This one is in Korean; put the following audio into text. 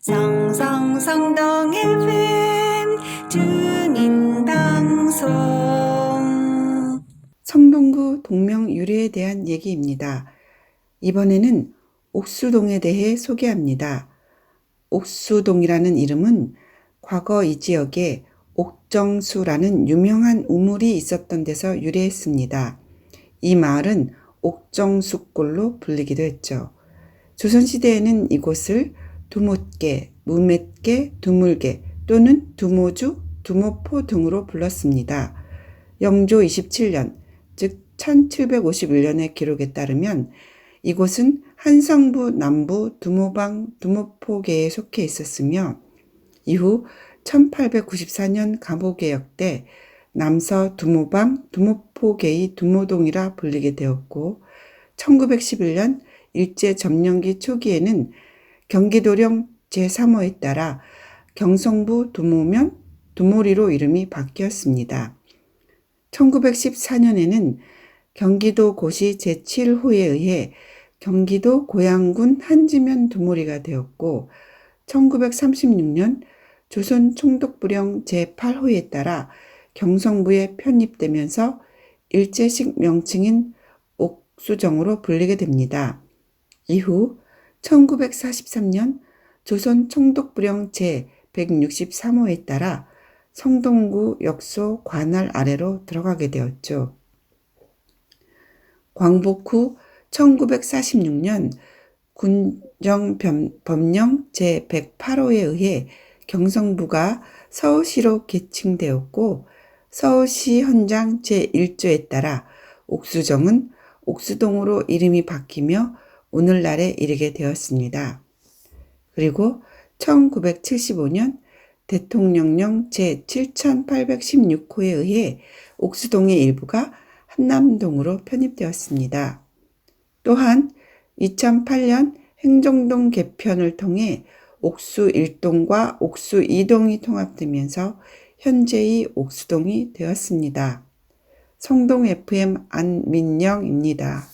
성성성동 FM 주민 방송 성동구 동명 유래에 대한 얘기입니다. 이번에는 옥수동에 대해 소개합니다. 옥수동이라는 이름은 과거 이 지역에 옥정수라는 유명한 우물이 있었던 데서 유래했습니다. 이 마을은 옥정수골로 불리기도 했죠. 조선시대에는 이곳을 두못개, 무맷개, 두물개 또는 두모주, 두모포 등으로 불렀습니다. 영조 27년, 즉 1751년의 기록에 따르면 이곳은 한성부 남부 두모방 두모포계에 속해 있었으며 이후 1894년 감호개혁 때 남서 두모방 두모포계의 두모동이라 불리게 되었고 1911년 일제 점령기 초기에는 경기도령 제3호에 따라 경성부 두모면 두모리로 이름이 바뀌었습니다. 1914년에는 경기도 고시 제7호에 의해 경기도 고양군 한지면 두모리가 되었고 1936년 조선 총독부령 제8호에 따라 경성부에 편입되면서 일제식 명칭인 옥수정으로 불리게 됩니다. 이후 1943년 조선 총독부령 제163호에 따라 성동구 역소 관할 아래로 들어가게 되었죠. 광복 후 1946년 군정 법령 제108호에 의해 경성부가 서울시로 개칭되었고 서울시 현장 제1조에 따라 옥수정은 옥수동으로 이름이 바뀌며 오늘날에 이르게 되었습니다. 그리고 1975년 대통령령 제7816호에 의해 옥수동의 일부가 한남동으로 편입되었습니다. 또한 2008년 행정동 개편을 통해 옥수 1동과 옥수 2동이 통합되면서 현재의 옥수동이 되었습니다. 성동 FM 안민영입니다.